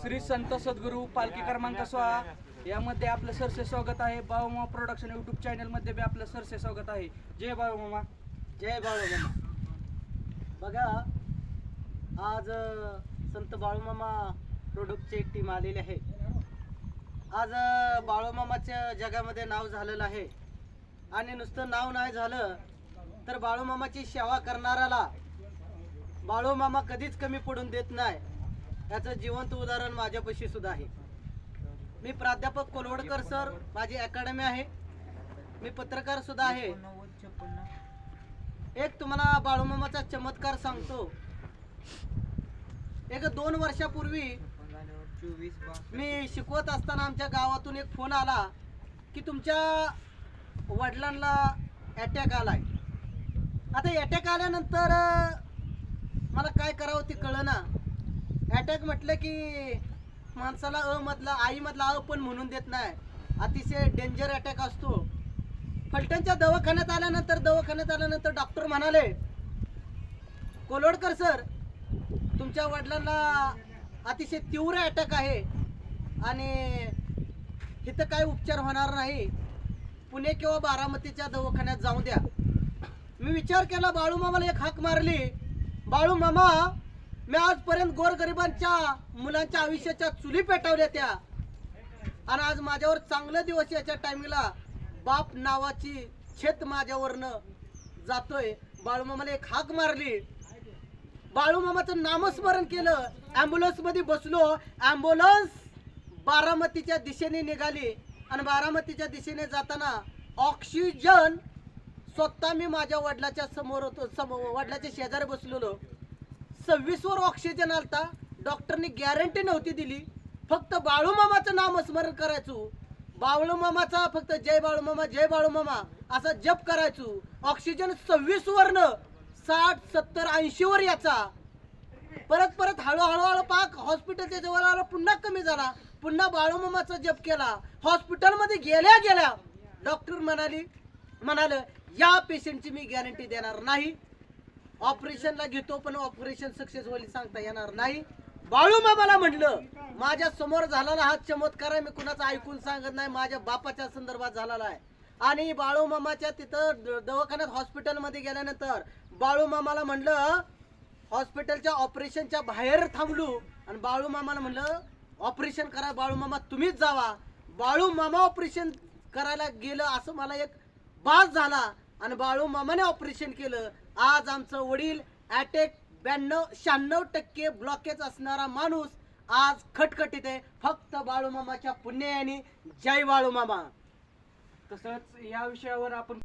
श्री संत सद्गुरू पालखी क्रमांक सोळा. यामध्ये आपलं सरसे स्वागत आहे. बाळूमामा प्रोडक्शन युट्यूब चॅनलमध्ये बी आपलं सरसे स्वागत आहे. जय बाळूमामा. जय बाळूमामा. बघा आज संत बाळूमामा प्रोडक्टची एक टीम आलेली आहे. आज बाळूमामाच्या जगामध्ये नाव झालेलं आहे. आणि नुसतं नाव नाही झालं तर बाळूमामाची सेवा करणाऱ्याला बाळूमामा कधीच कमी पडून देत नाही. याचं जिवंत उदाहरण माझ्यापाशी सुद्धा आहे. मी प्राध्यापक कोलवडकर सर माझी अकॅडमी आहे. मी पत्रकार सुद्धा आहे. एक तुम्हाला बाळूमामाचा चमत्कार सांगतो. एक दोन वर्षापूर्वी मी शिकवत असताना आमच्या गावातून एक फोन आला की तुमच्या वडिलांना अटॅक आलाय. आता अटॅक आल्यानंतर मला काय करावं ते कळना अटॅक म्हटलं की माणसाला अ मधला आई मधला अ पण म्हणून देत नाही. अतिशय डेंजर अटॅक असतो. फलटणच्या दवाखान्यात आल्यानंतर दवाखान्यात आल्यानंतर डॉक्टर म्हणाले कोलोडकर सर तुमच्या वडिलांना अतिशय तीव्र अटॅक आहे आणि इथं काय उपचार होणार नाही. पुणे किंवा बारामतीच्या दवाखान्यात जाऊ द्या. मी विचार केला बाळू मामाला एक हाक मारली. बाळू मामा मी आजपर्यंत गोरगरिबांच्या मुलांच्या आयुष्याच्या चुली पेटवल्या त्या. आणि आज माझ्यावर चांगलं दिवस याच्या टायमिंगला बाप नावाची छेत माझ्यावरनं जातोय. बाळूमामाला एक हाक मारली. बाळूमामाचं नामस्मरण केलं. ॲम्ब्युलन्समध्ये बसलो. ॲम्ब्युलन्स बारामतीच्या दिशेने निघाली. आणि बारामतीच्या दिशेने जाताना ऑक्सिजन स्वतः मी माझ्या वडिलाच्या समोर होतो. समोर वडिलाच्या शेजारी बसलेलो. सव्वीसवर ऑक्सिजन आलता डॉक्टरनी गॅरंटी नव्हती दिली. फक्त बाळूमामाचं नामस्मरण करायचो. बाळूमामाचा फक्त जय बाळूमामा जय बाळूमामा असा जप करायचो. ऑक्सिजन सव्वीस वरनं साठ सत्तर ऐंशीवर याचा. परत परत हळूहळू हळू पाक हॉस्पिटलच्या जवळ आला पुन्हा कमी झाला. पुन्हा बाळूमामाचा जप केला. हॉस्पिटलमध्ये गेल्या गेल्या. डॉक्टर म्हणाली म्हणाल या पेशंटची मी गॅरंटी देणार नाही. ऑपरेशनला घेतो पण ऑपरेशन सक्सेस होईल सांगता येणार नाही. बाळूमामाला म्हटलं माझ्यासमोर झालेला हा चमत्कार आहे मी कुणाचा ऐकून सांगत नाही माझ्या बापाच्या संदर्भात झालेला आहे. आणि बाळूमामाच्या तिथं द- दवाखान्यात हॉस्पिटलमध्ये गेल्यानंतर बाळूमामाला म्हणलं हॉस्पिटलच्या ऑपरेशनच्या बाहेर थांबलो. आणि बाळूमामाला म्हणलं ऑपरेशन करा बाळूमामा तुम्हीच जावा. बाळूमामा ऑपरेशन करायला गेलं असं मला एक बाद झाला. आणि बाळूमामाने ऑपरेशन केलं. आज आमचं वडील अटॅक ब्याण्णव शहाण्णव टक्के ब्लॉकेज असणारा माणूस आज खटखटीत आहे. फक्त बाळूमामाच्या पुण्याने. जय बाळूमामा. तसंच या विषयावर आपण